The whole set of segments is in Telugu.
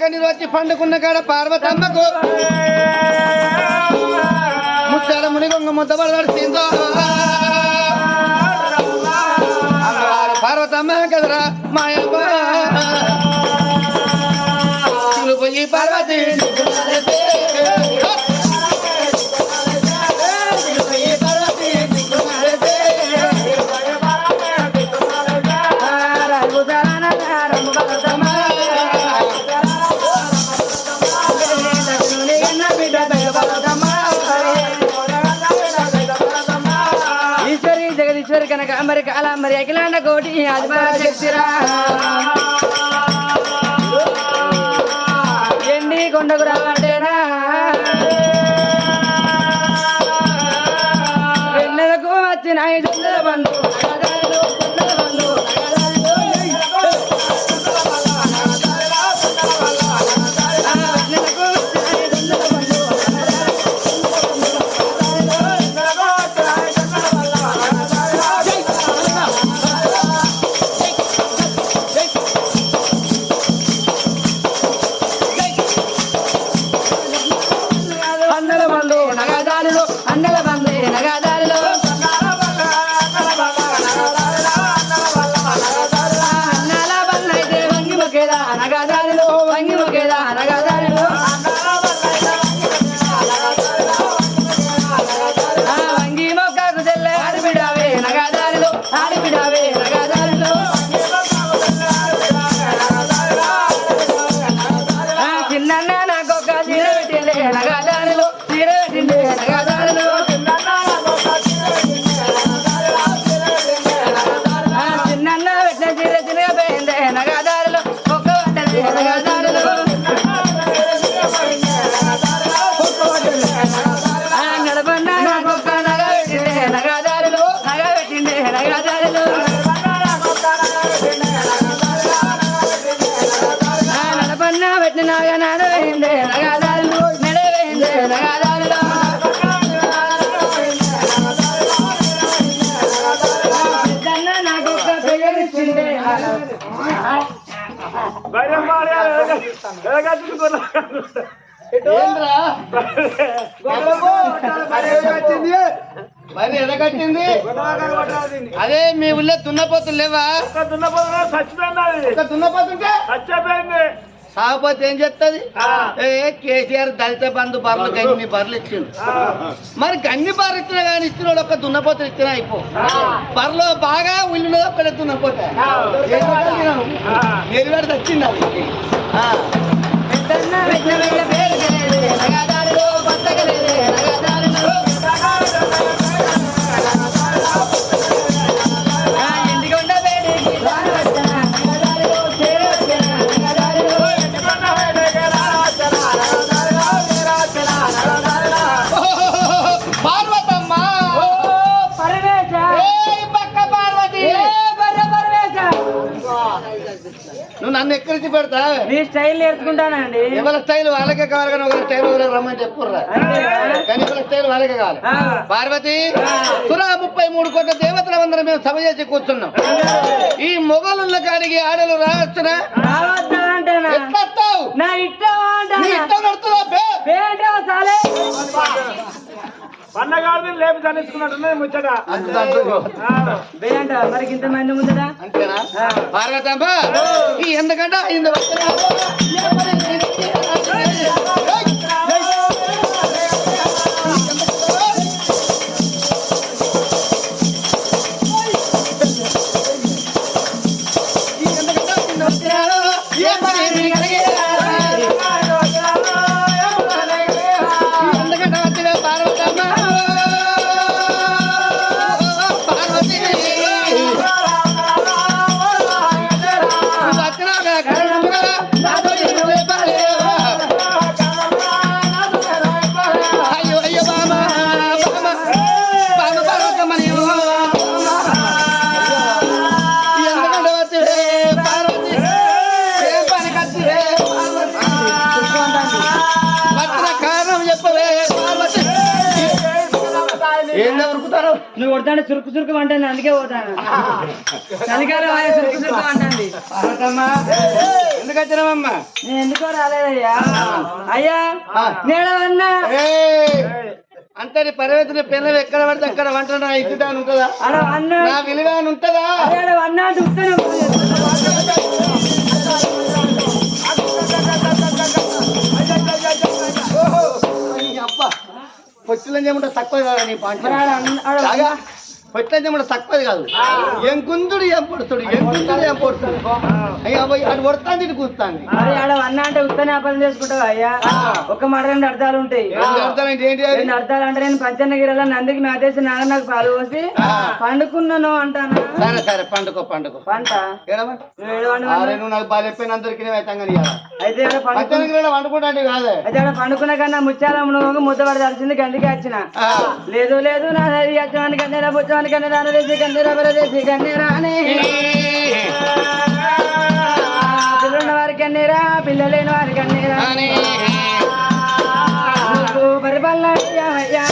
కన్నీరు వచ్చి పండుకున్న కాడ పార్వతమ్మకు ముచ్చాల మునిగొంగ ముద్దబడవాడు సిందో పార్వతమ్మ కదరా మాయమ్మ. పోయి పార్వతి మరి కాల మరి అఖిలాండ కోటి ఆదిమా ఎండి కొండగురా మరి ఎడగట్టింది అదే మీ ఊళ్ళో దున్నపోతులు లేవా ఒక దున్నపోతుంటే చచ్చిపోయింది సాగపోతే ఏం చెప్తుంది? ఏ కేసీఆర్ దళిత బంధు బర్రెలు గన్ని బర్రెలు ఇచ్చిండు. మరి గన్ని బర్రెలు ఇచ్చినా కానీ ఇచ్చినోడు ఒక దున్నపోతులు ఇచ్చినా అయిపో. బర్రెలో బాగా ఉల్లిలో ఒక్కడే దున్నపోతే. ఎరివాడు తెచ్చింది అది. నన్ను ఎక్కడికి పెడతా? మీ స్టైల్ నేర్చుకుంటానండి. ఎవరి స్టైల్ వాళ్ళకే కావాలి కానీ ఒకరి స్టైల్ ఒకరికి రమ్మని చెప్పుర్రా? కానీ ఎవరి స్టైల్ వాళ్ళకే కావాలి. పార్వతి సురా ముప్పై మూడు కోట్ల దేవతల అందరం మేము సభ చేసి కూర్చున్నాం. ఈ మొగలున్న కాడికి ఆడలు రావచ్చునా? ఎట్లా? నా ఇష్టం నీ అంటానా ఇష్టం నడుతుందా పండగాడిని లేపి చనించుకున్నట్టున్నది ముచ్చట. మరి ఇంత మంది ముందట అంతేనా? పార్వతమ్మ ఎందుకంటే కొడతాంటే చురుకు చురుకు అంటుంది అందుకే పోతాను. చలికాలం ఆయా చురుకు చురుకు అంటుంది. పార్వతమ్మ ఎందుకు వచ్చినావమ్మా నేను ఎందుకో రాలేదయ్యా? అయ్యా. నేడవన్నా? అంతటి పర్వతన పిల్లలు ఎక్కడ పడితే అక్కడ వంట నా ఇద్దా అని ఉంటుందా నా ఉంటుందా? అన్న అంటే పొచ్చులని చేయమంటే తక్కువ కాదు నీ పాంచ పొచ్చులని చేయమంటే తక్కువది కాదు. ఏం కుందుడు ఏం పొడుతుడు ఏం కుందుడు ఏం పొడుతుడు. అయ్యా పోయి అటు కొడతాంది ఇటు కూస్తాంది మరి ఆడ అన్న అంటే ఉత్తనే అపలం చేసుకుంటావు అయ్యా? ఒక మాట రెండు అర్థాలు ఉంటాయి. రెండు అర్థాలు అంటే నేను పంచన్నగిరిలో నందికి మేతేసి నాన్న నాకు పాలు పోసి పండుకున్నాను అంటానా? సరే సరే పండుకో పండుకో. పంట? నువ్వు నాకు బాగా చెప్పిన అందరికి. అయితే కాదే. అయితే ఆడ పండుకున్న కన్నా ముత్యాల నువ్వు ముద్ద తలిసింది గందికి వచ్చిన. లేదు లేదు నా అచ్చవాని కన్నెరా బుచ్చవాని కన్నెరా అనలేసి కన్నెరా బరదేసి కన్నెరా అని పిల్లలున్న వారి కన్నీరా పిల్లలేని వారి కన్నీరా నువ్వు పరిపాలన అయ్యా, అయ్యా,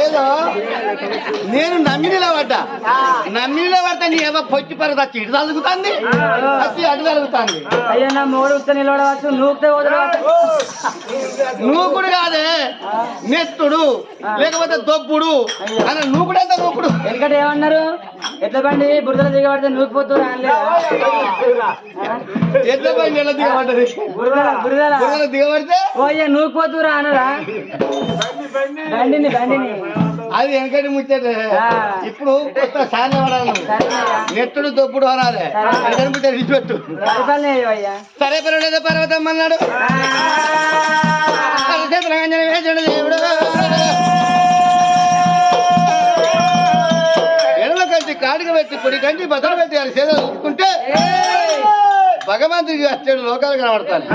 ఏదో? నేను నమ్మినిలో పడ్డా? నమ్మినిలో పడ్డా నీ ఏదో పొచ్చి పరద ఇటు తలుగుతుంది? వచ్చి అటు తలుగుతుంది. అయ్యా నా మూడు నిలబడవచ్చు నూకితే వదలవచ్చు. నూకుడు కాదే నెత్తుడు లేకపోతే దొబ్బుడు అని నూకుడు ఎంత నూకుడు? ఎందుకంటే ఏమన్నారు? ఎట్ల బండి బురదలో దిగబడితే నూకిపోతూ ఎట్ల పై నెల దిగబడ్డది? బురదల బురదల. బుర్రలో దిగబడితే? ఓయ్య నూకిపోతూ రా అనరా? బండిని బండిని. అది వెనకటి ముచ్చట. ఇప్పుడు కొత్త సాధన పడాలి. నెత్తుడు దొబ్బుడు అనాలి వెనకటి ముచ్చట విడిచిపెట్టు సరే పర్వాలేదు పర్వతం అన్నాడు. వేసాడు దేవుడు. ఎడమ కంటి కాడికి పెట్టి పొడి కంటి బద్దలు పెట్టి చేతులు చూసుకుంటే భగవంతుడికి వచ్చాడు లోకాలు కనబడతాను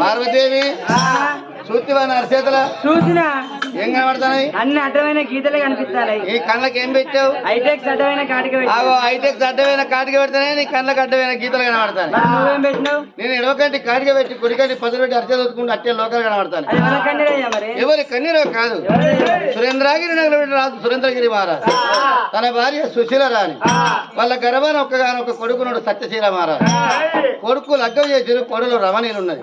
పార్వతీదేవి చూతివా నా చేతుల చూసినా? ఏం కనబడతాయి అన్ని అడ్డమైన గీతలే కనిపిస్తాయి ఈ కళ్ళకి ఏం పెట్టావు? హైటెక్స్ అడ్డమైన కాటికి ఆగో హైటెక్స్ అడ్డమైన కాటికి పెడితేనే నీ కళ్ళకి అడ్డమైన గీతలు కనబడతాను నువ్వేం పెట్టినావు? నేను ఎడవకంటి కాటికి పెట్టి పొడికంటి పదులు పెట్టి అరిచేది వదుకుంటే అట్టే లోకాలు కనబడతాను ఎవరి కన్నీరో కాదు. సురేంద్రగిరి నగరం రాజు సురేంద్రగిరి మహారాజు. తన భార్య సుశీల రాణి. వాళ్ళ గర్భాన ఒక్కగానొక్క కొడుకునుడు సత్యశీల మహారాజు. కొడుకు లగ్గం చేసి కోడలు రమణీలు ఉన్నది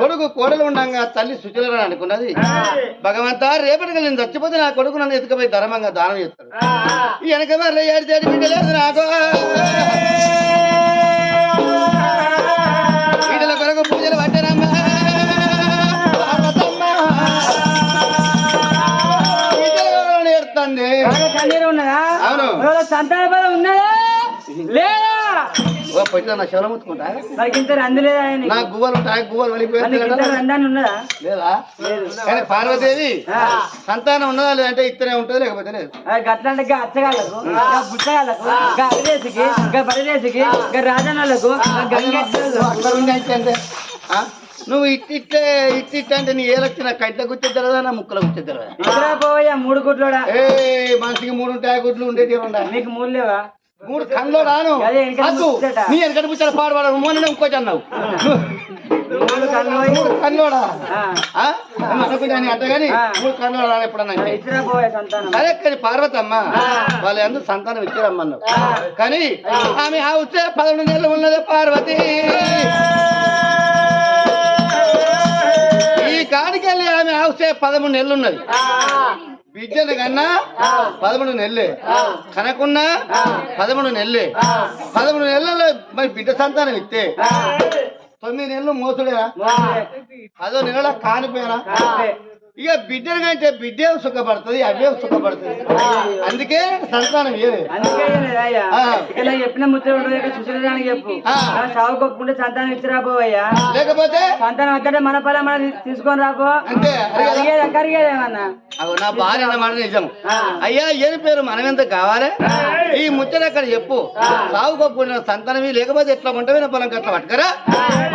కొడుకు కోడలు ఉండగా తల్లి సుశీల రాణి అనుకున్నది? భగవంతా రేపటికి నేను చచ్చిపోతే నా కొడుకు నన్ను ఎత్తుకుపోయి ధర్మంగా దానం చేస్తాడు. ఈ వెనక మరి ఏడు తేడి బిడ్డ లేదు నాకు? వీటిల కొరకు పూజలు ఉన్నదా? అవును. సంతాన ఉన్నదా? లేదా? ఓ పొట్టిలో నా శవలం ముత్తుకుంటా మరి ఇంత రంది లేదా ఆయనకి? నా గువ్వలు ఉంటాయి గువ్వలు వెళ్ళిపోయింది లేదా? కానీ. సంతానం ఉన్నదా లేదంటే ఇత్తనే ఉంటుంది లేకపోతే లేదు? ఆ గట్లంటే గా అచ్చగాళ్ళకు బుచ్చగాళ్ళకు గా రాజన్నలకు గా గంగెట్లకు అక్కడ ఉండి అయితే అంతే. ఆ? నువ్వు ఇట్టిట్టే ఇట్టిట్టే అంటే నీ ఏలొచ్చి నా కంట్లో కూర్చోద్దరదా నా ముక్కలో ఇక్కడ పోవయ్యా మూడు గుట్లోడా ఏ మనిషికి మూడు ఉంటాయి గుడ్లు ఉండేటి ఉండా నీకు మూడు లేవా? మూడు కళ్ళు రాను. అద్దు. నీ వెనకటి పాడవాడు మొన్న ఇంకోటి అన్నావు మూడు కన్ను పోయి. మూడు కన్నోడా ఆ, ఆ? నువ్వు అనుకుంటా నీ అట్టగాని ఆ. మూడు కన్నోడా రాను ఎప్పుడన్నా అంటే. కానీ పార్వతమ్మ వాళ్ళు సంతానం ఇచ్చారమ్మన్నావు. కానీ ఆమె ఆ వచ్చే పదకొండు నెలలు ఉన్నది పార్వతి. ఈ కాడికెళ్ళి ఆమె ఆ వచ్చే పదమూడు నెలలు ఉన్నది. బిడ్డను కన్నా పదమూడు నెలలే. కనకున్నా పదమూడు నెలలే. పదమూడు నెలల్లో మరి బిడ్డ సంతానం ఇస్తే. తొమ్మిది నెలలు మోసుడేనా? అదో నెలలో కానిపోయినా? ఇక బిడ్డలు కంటే బిడ్డే సుఖపడుతుంది అవే సుఖపడుతుంది. అందుకే సంతానం నాకు చెప్పిన ఉండదు సుశీలానికి చెప్పు. సాగు కొప్పుకుంటే సంతానం ఇచ్చిరా పోవయ్యా లేకపోతే? సంతానం అక్కడే మన పొలం మనం తీసుకొని రాపో. అంతే అదే కదా. కరిగేది కరిగేది ఏమన్నా? అగో నా భార్య అన్నమాట నిజం. అయ్యా ఏని పేరు మనమెంత కావాలి? ఈ ముచ్చట అక్కడ చెప్పు. సాగుకోకుండా సంతానమి లేకపోతే ఎట్లా ఉంటే నా పొలం అట్లా పట్టుకరా?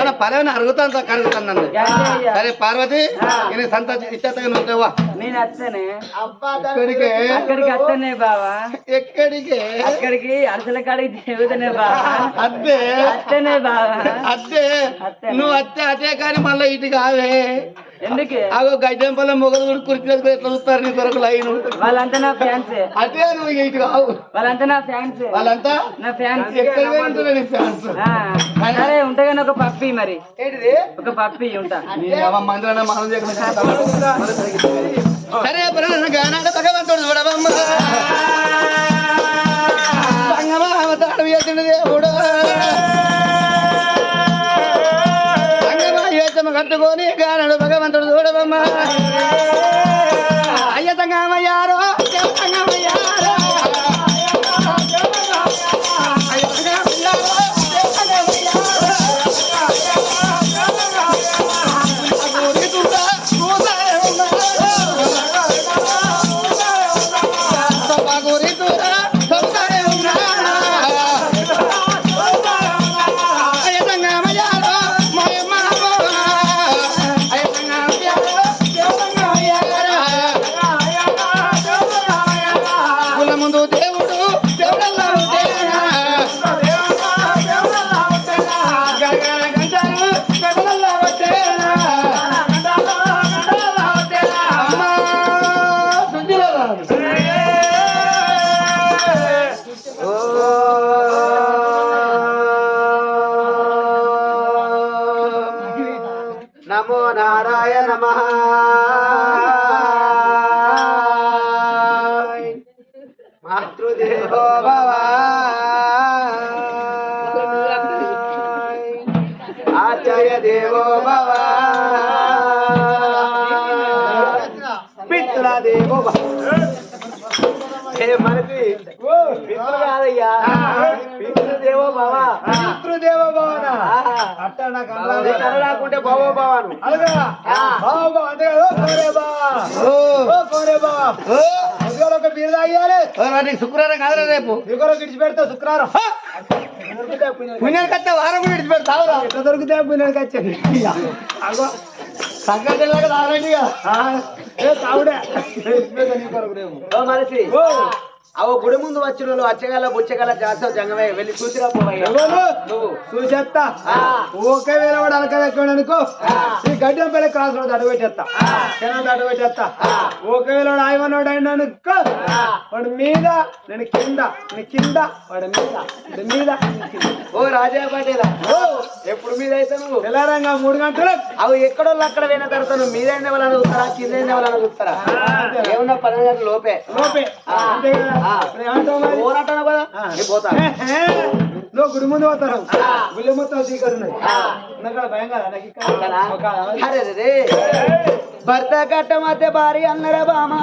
మన పొలం అరుగుతాను కరుగుతాను సరే పార్వతి నేను సంత నువ్వు నేను వస్తేనే ఎక్కడికే? అక్కడికి వస్తేనే బావా. ఎక్కడికే? అక్కడికి అరసల కాడికి తిరుగుతూనే బావా. అద్దే వస్తేనే బావా. అద్దే నువ్వు అత్తే అదే కానీ మళ్ళీ ఇటు కావే. ఎందుకు? అగో గడ్డం పొలం మొగలు కూడా ఎట్లా చూస్తారు నీ కొరకు లైన్? వాళ్ళంతా నా ఫ్యాన్స్. అదే నువ్వు ఇటు కావు. వాళ్ళంతా నా ఫ్యాన్స్. వాళ్ళంతా? నా ఫ్యాన్స్. ఎక్కడ ఫ్యాన్స్? ఉంటా కానీ ఒక పప్పి మరి. ఏంటిది? ఒక పప్పి ఉంటా. సరే భగవంతుడు చూడవమ్మ అవతారం దేవుడు. సంగమ కట్టుకొని గానాడు భగవంతుడు చూడవమ్మ అయ్య సంగమయ్యారో సంగమయ్యారో రాకుంటే బావో భవను శుక్రవారం కాదురా రేపు. శుక్రవారం. పుణ్యానికి వారం కూడా విడిచిపెడతావురా ఎట్లా దొరికితే పుణ్యానికి లాగా ఓ మనిషి. అవు గుడి ముందు వచ్చిన అచ్చగల బుచ్చగల జాసో జంగమే వెళ్ళి చూసిరా పోవయ్యా. నువ్వు. చూసేస్తా. ఒకే వేళ వాడు అలక అనుకో ఈ గడ్డం పిల్ల క్రాస్ రోడ్ అడుగు పెట్టేస్తా జనాలు అడుగు పెట్టేస్తా ఒకవేళ వాడు ఆయమన్నాడు అయినా అనుకో వాడు మీద నేను కింద నేను కింద వాడు మీద మీద. ఓ రాజా పటేలా. ఎప్పుడు మీద అయితే నువ్వు? తెల్లారంగా మూడు గంటలు. అవి ఎక్కడోళ్ళు అక్కడ పోయిన తర్వాత నువ్వు మీద వాళ్ళని చూస్తారా కింద వాళ్ళని చూస్తారా? ఏమన్నా గంటల లోపే? లోపే. పోరాటాను కదా. నువ్వు గుడి ముందు పోతారు. గుళ్ళ మొత్తం సీకరు ఉన్నాయి. ఆ. నాకు భయం కదా? నాకు అరే. భర్త కట్టమతే భార్య అన్నర బామ.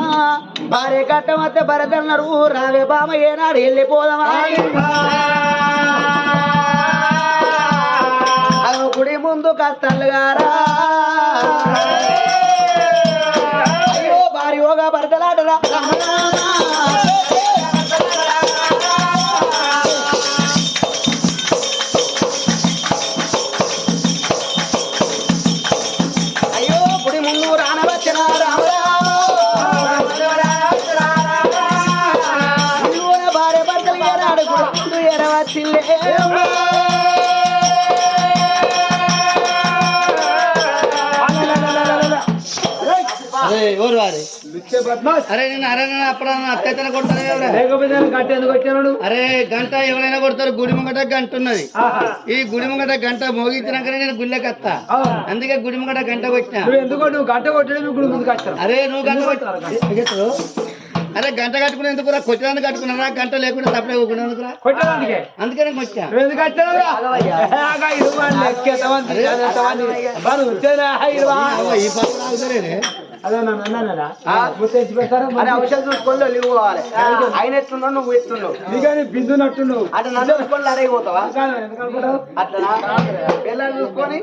భార్య కట్టమతే భరత అన్నారు. రావే బామ ఏనాడు వెళ్ళిపోదామా? గుడి ముందు కత్తలుగారా వారి యోగా భరతలాటరా ఎవరు వారి. అరే నేను అరే నేను అప్పుడు అత్యతన కొడతాను అరే గంట ఎవరైనా కొడతారు గుడి ముంగట గంట ఉన్నది. ఆహా. ఈ గుడి ముంగట గంట మోగించినాకనే నేను గుళ్ళకి వస్తా అవును. అందుకే గుడి ముంగట గంట కొట్టినా. నువ్వు ఎందుకో నువ్వు గంట కొట్టడం ముందుకు వచ్చావు అరే నువ్వు గంట కొట్టు అరే గంట కట్టుకుని ఎందుకు కొట్టడానికి కట్టుకున్నారా గంట లేకుండా తప్పలే ఊకునేందుకురా కొట్టడానికి? అందుకే నేను వచ్చా ఔషధం చూసుకొని లివ్ పోవాలి. ఆయన ఎట్లున్నావు నువ్వు ఎట్లున్నావు? నీకని బిందు నట్టు నువ్వు అంటే నన్ను చూసుకొని అట్లనా? పిల్లలు చూసుకొని.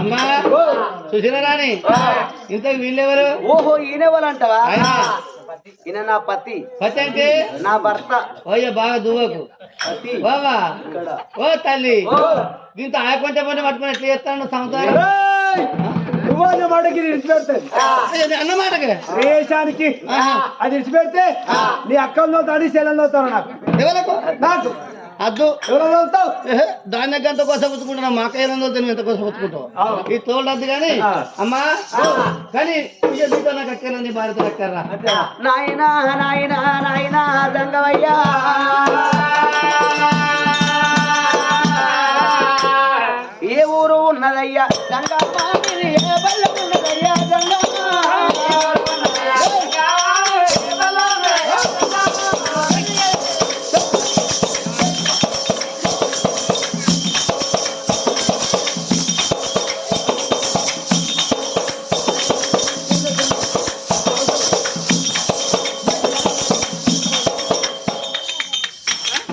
అమ్మా ఇంత వీళ్ళెవరు? ఓహో ఈయన వాళ్ళంటావా? ఆయన. ఈయన నా పతి. పచ్చి అంటే? నా భర్త. ఓయ్య బాగా దువ్వకు. పతి. బాబా ఇక్కడ. ఓ తల్లి. ఓ. దీంతో పని పట్టుకుని ఎట్లా చేస్తాను సంసారం? ఏయ్! నువ్వు అన్న మాటకి ఇడిచి పెడతాను అది అన్నమాటకి రేషానికి. ఆహా. అది ఇడిచి పెడితే నీ అక్కలు తోతాడు చెల్లెలు తోతారు నాకు. నాకు. అద్దు. ఎవరో ఏహే, దాన్ని ఎంత కోసం పుచ్చుకుంటున్నా మా కయ్యలో తెలివి ఎంత కోసం పుచ్చుకుంటావు ఈ తోలద్దు కానీ ఆ. అమ్మా. కానీ నీతో నాకు నీ భార్యతో అక్కర్రా నాయనా నాయనా నాయనా దంగవయ్యా ఏ ఊరు ఉన్నదయ్యా? దంగమ్మ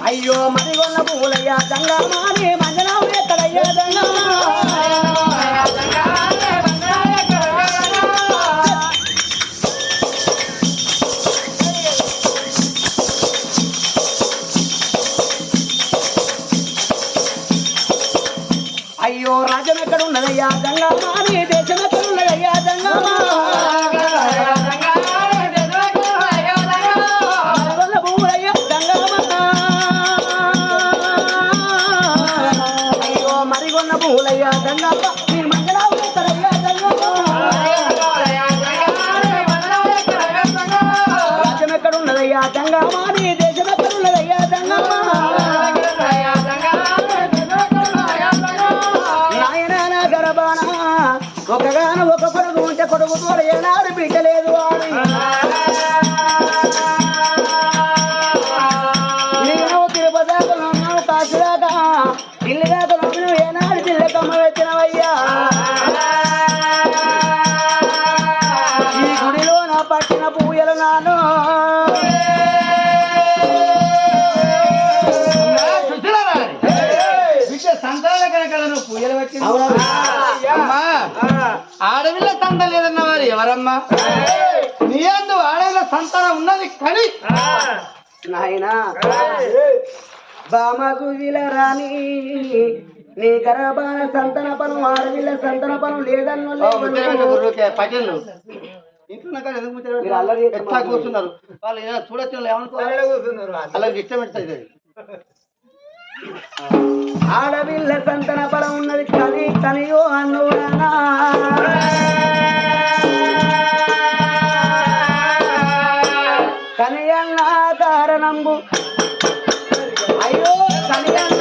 అయ్యో మరిగొన్న పువ్వులయ్యా దంగమ్మ ఎక్కడ నీ దేశం ఎక్కడ ఉన్నదయ్యా నాయన గర్భాన ఒకగాన ఒక కొడుకు ఉంటే కొడుకు తోడ సంతానం ఉన్నది కని. నాయనా బామకు రాణి నీ గర్భాన సంతన పనం ఆడవిల్ల సంతన పనం లేదన్నో ఇంట్లో కూర్చున్నారు? వాళ్ళు ఏదో చూడొచ్చు వాళ్ళు. ఏమనుకోవాలి అలా ఇష్టం పెడతాయి ఆడవిల్ల సంతన పనం ఉన్నది కని కనియో అన్నురానా కారణంబు అయ్యో కనియన్న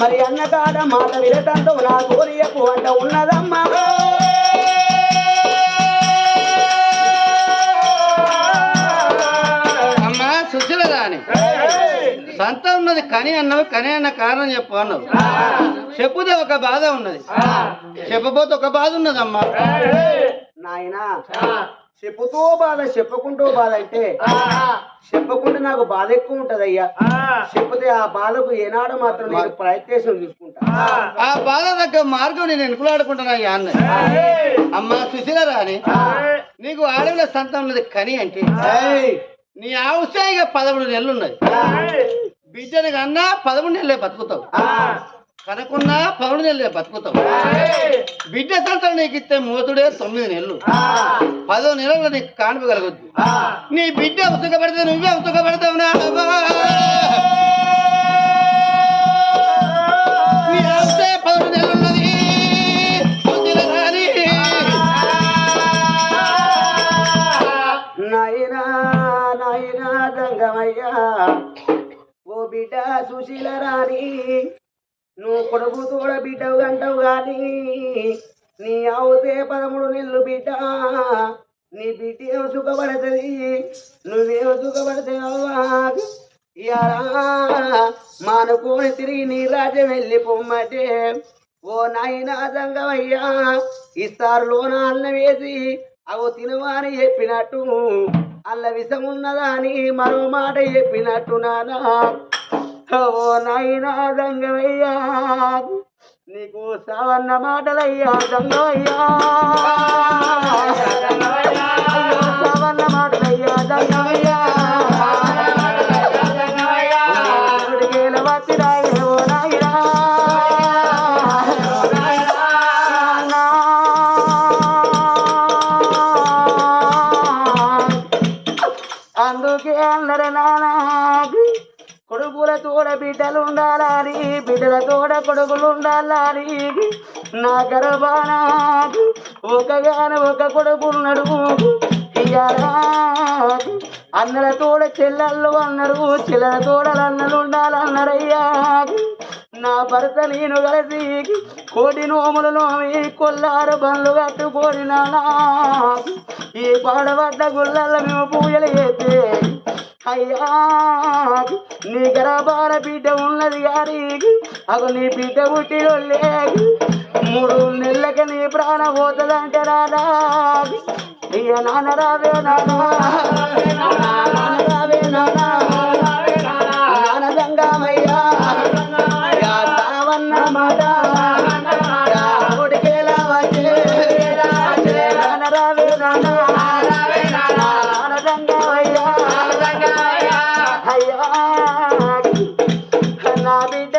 మరి అన్న కాడ మాట విరటంతో నా కోరియకు అంట ఉన్నదమ్మా. అమ్మా సంత ఉన్నది కని అన్నావు కని అన్న కారణం చెప్పు అన్నావు. చెప్పుదే ఒక బాధ ఉన్నది. చెప్పబోతే ఒక బాధ ఉన్నదమ్మా. నాయనా చెప్పుతూ బాధ చెప్పుకుంటూ బాధ అంటే చెప్పకుండా నాకు బాధ ఎక్కువ ఉంటదయ్యా. చెప్తే ఆ బాధకు ఏనాడు మాత్రం నేను ప్రయత్నం చూసుకుంటా. ఆ. బాధ దగ్గర మార్గం నేను ఎనుకులాడుకుంటున్నా ఈ అన్న? అమ్మా సుశీల రాణి నీకు ఆడవిల సంతం ఉన్నది కని అంటే ఏయ్! నీ ఆవుసాయిగా పదమూడు నెలలు ఉన్నది బిడ్డని కన్నా పదమూడు నెలలే బతుకుతావు. కనుకున్నా పదమూడు నెలలే బతుకుతావు బిడ్డ సంతం నీకు ఇస్తే మూతుడే తొమ్మిది నెలలు. పదో నెలలు నీకు కానుపగలగొద్దు నీ బిడ్డ ఉతుకబడితే నువ్వే ఉతుకబడతావు నా అబ్బా. మీ ఆస్తే పదమూడు నెలలున్నది పొందిన రాని నాయనా నాయనా దంగమయ్యా. ఓ బిడ్డ సుశీల రాణి. నువ్వు కొడుకు తోడ బిడ్డవు అంటావు గాని నీ అవుతే పదమూడు నెలలు బిడ్డ. నీ బిడ్డ ఏం సుఖపడుతుంది? నువ్వేం సుఖపడతావా ఇయాలా మానుకోని తిరిగి నీ రాజ్యం వెళ్ళి పొమ్మటే. ఓ నాయనా సార్ లోన అన్న వేసి అవు తినవాని చెప్పినట్టు అల్ల విషం ఉన్నదా అని మరో మాట చెప్పినట్టు నానా? ఓ నాయనా దంగమయ్యా నీకు సావన్న మాటలయ్యా దంగమయ్యా సావన్న మాటలయ్యా దంగమయ్యా బిడ్డలు ఉండాలని బిడ్డల తోడ కొడుకులు ఉండాలని. నా గర్భాన ఒకగాను ఒక కొడుకున్నాడు ఇయ్యాలా అన్నల తోడ చెల్లెళ్ళు అన్నారు చెల్లెల తోడలు అన్నలు ఉండాలన్నారయ్యా. నా భర్త నేను కలిసి కోటి నోములు నోమి కొల్లారు బండ్లు కట్టుకోని నానా ఈ పాడబడ్డ గుళ్ళల్లో మేము పూజలు చేస్తే అయ్యా నీ గర్భాల బిడ్డ ఉన్నది గారి అగు నీ బిడ్డ పుట్టి మూడు నెలలకి నీ ప్రాణ పోతుందంటే రాదా? అయ్య నాన్న రావే నాన్న రావే నాన్న.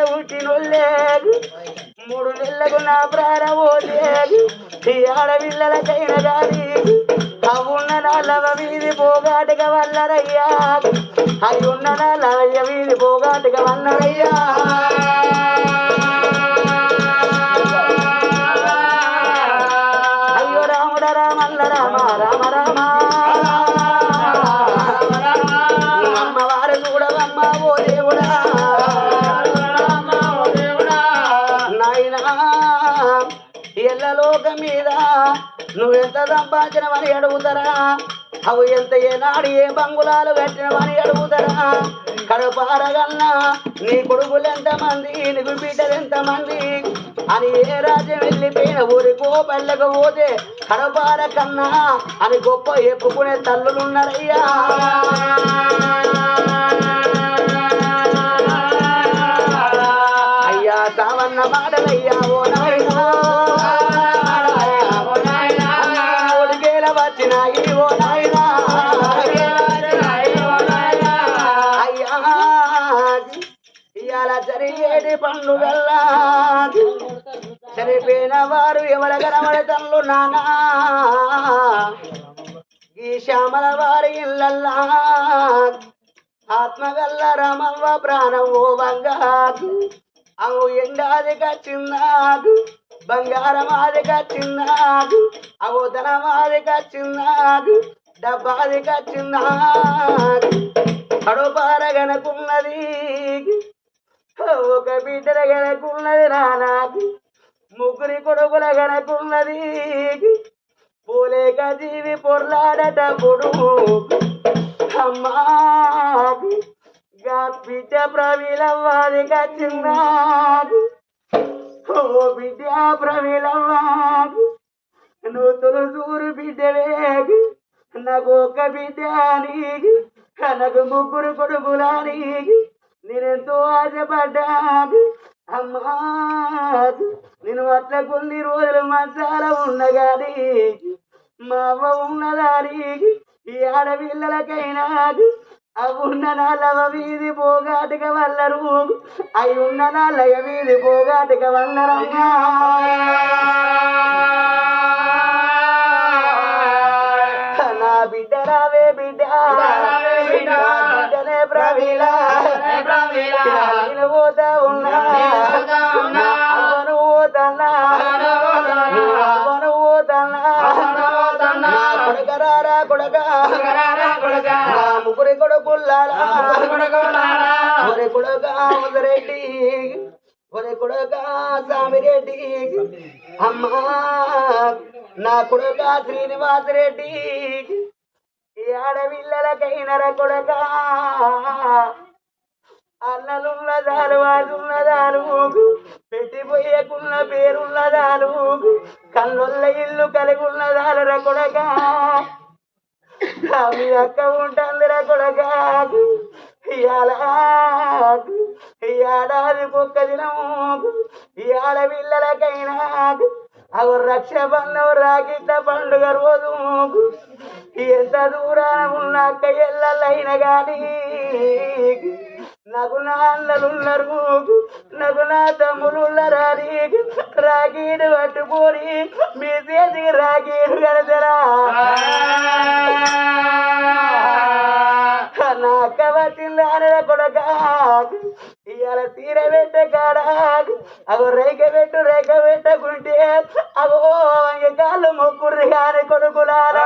పుట్టినోళ్ళేగు మూడు నెలలకు నా ప్రారంభోలేదు ఈ ఆడపిల్లలకైనా కానీ అవున్న నాలవ వీధి పోగాటక వల్లరయ్యా అయ్యున్న ఉన్న నాలయ్య వీధి పోగాటక వల్లరయ్యా సంపాదించినవని అడుగుతారా? అవు ఎంత ఏనాడు ఏ బంగుళాలు కట్టినవని అడుగుతారా? కడపారగన్నా నీ కొడుకులు ఎంతమంది నీకు బిడ్డలు ఎంతమంది అని ఏ రాజ్యం వెళ్ళిపోయిన ఊరికో పెళ్ళకు పోతే కడపార కన్నా అని గొప్ప ఎప్పుకునే తల్లులున్నారయ్యా. వారు ఎవర కనబడతన్లు నానా? ఈ శ్యామల వారి ఇళ్ళల్లా ఆత్మగల్ల రమవ్వ ప్రాణము బంగారు. అవు ఎండాది కచ్చిందాకు బంగారం ఆది కచ్చిందాకు అవు ధనమాది కచ్చిందాకు డబ్బాది కచ్చిందాకు కడుపార గనకున్నది ఒక బిడ్డల గనకున్నది రానాకు ముగ్గురి కొడుకుల గనకున్నది పోలేక జీవి పొర్లాడటప్పుడు అమ్మా గా బిడ్డ ప్రవీలవ్వాది కచ్చిందాకు ఓ బిడ్డ ప్రవీలవ్వాకు నూతులు చూరు బిడ్డవేగి నాకు ఒక బిడ్డ నీకి నాకు ముగ్గురు కొడుకులా నీకి. నేనెంతో ఆశపడ్డాకు అమ్మా నేను అట్లా కొన్ని రోజులు మసాల ఉన్నగాని మా అవ్వ ఉన్నదానికి ఈ ఆడపిల్లలకైనా అవి ఉన్న నాలవ వీధి పోగాటిక వల్లరు. అవి ఉన్న నాలయ వీధి పోగాటిక వల్లరమ్మా. బిడ్డ. బిడ్డనే ప్రవీలా నేను పోతా ఉన్నా. పోతన్నా. కొడకరారా కొడక. ముగ్గురి కొడుకుల్లారా. ఒరే కొడక ముదరెడ్డి ఒరే కొడక సామిరెడ్డి అమ్మా నా కొడుక శ్రీనివాసరెడ్డి ఈ అన్నలున్న దారు అన్నలున్నదాలు వాడున్నదాలు పెట్టిపోయేకున్న పేరున్నదాలు కళ్ళొల్ల ఇల్లు కలిగి ఉన్నదాలు రా కొడగా మీ అక్క ఉంటుందిరా కొడక ఈ ఏడాది ఒక్క దినము ఈ ఆడపిల్లలకైనా అవి రక్షబంధం రాకిట్ల పండుగ రోజు ఎంత దూరాన ఉన్న అక్క ఎల్లలైన గాని నాకు నా అన్నలున్నారు నాకు నా తమ్ములున్నారా రాగీడు పట్టుకొని మీ చేతికి రాగీడు కడతరా? ఇవాళ తీర పెట్ట కాడ అగో రేఖ పెట్టు రేఖ పెట్టకుంటే అగో కాళ్ళు మొక్కుర్రి కాని కొడుకులారా.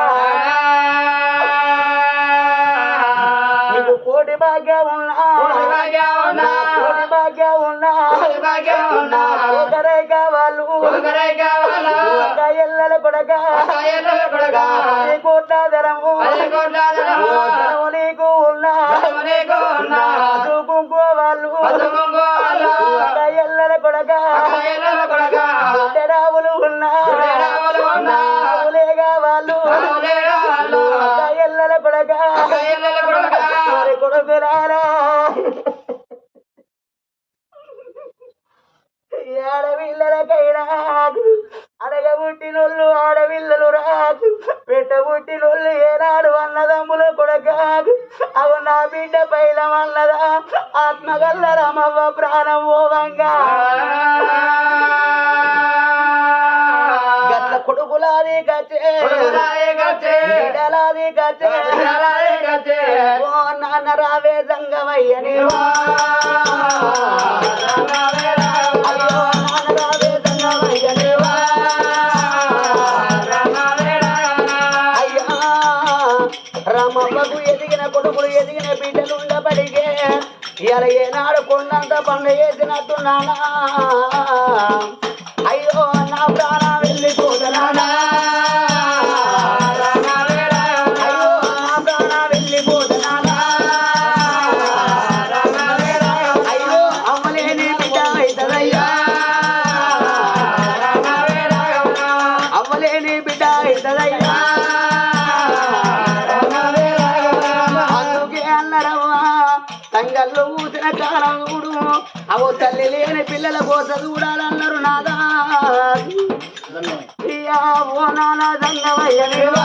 నీకు కోటి భాగ్యం ఉన్నా. కోటి భాగ్యం ఉన్నా. నా ఒకరేక వాళ్ళు. ఒక ఎల్లల కొడక. నీ కోట్ల ఇలా ఏనాడు కొండంత పండు వేసినట్టున్నానా అయ్యో నా ప్రాణం ఇయ్యా దండవయ్య నాన్న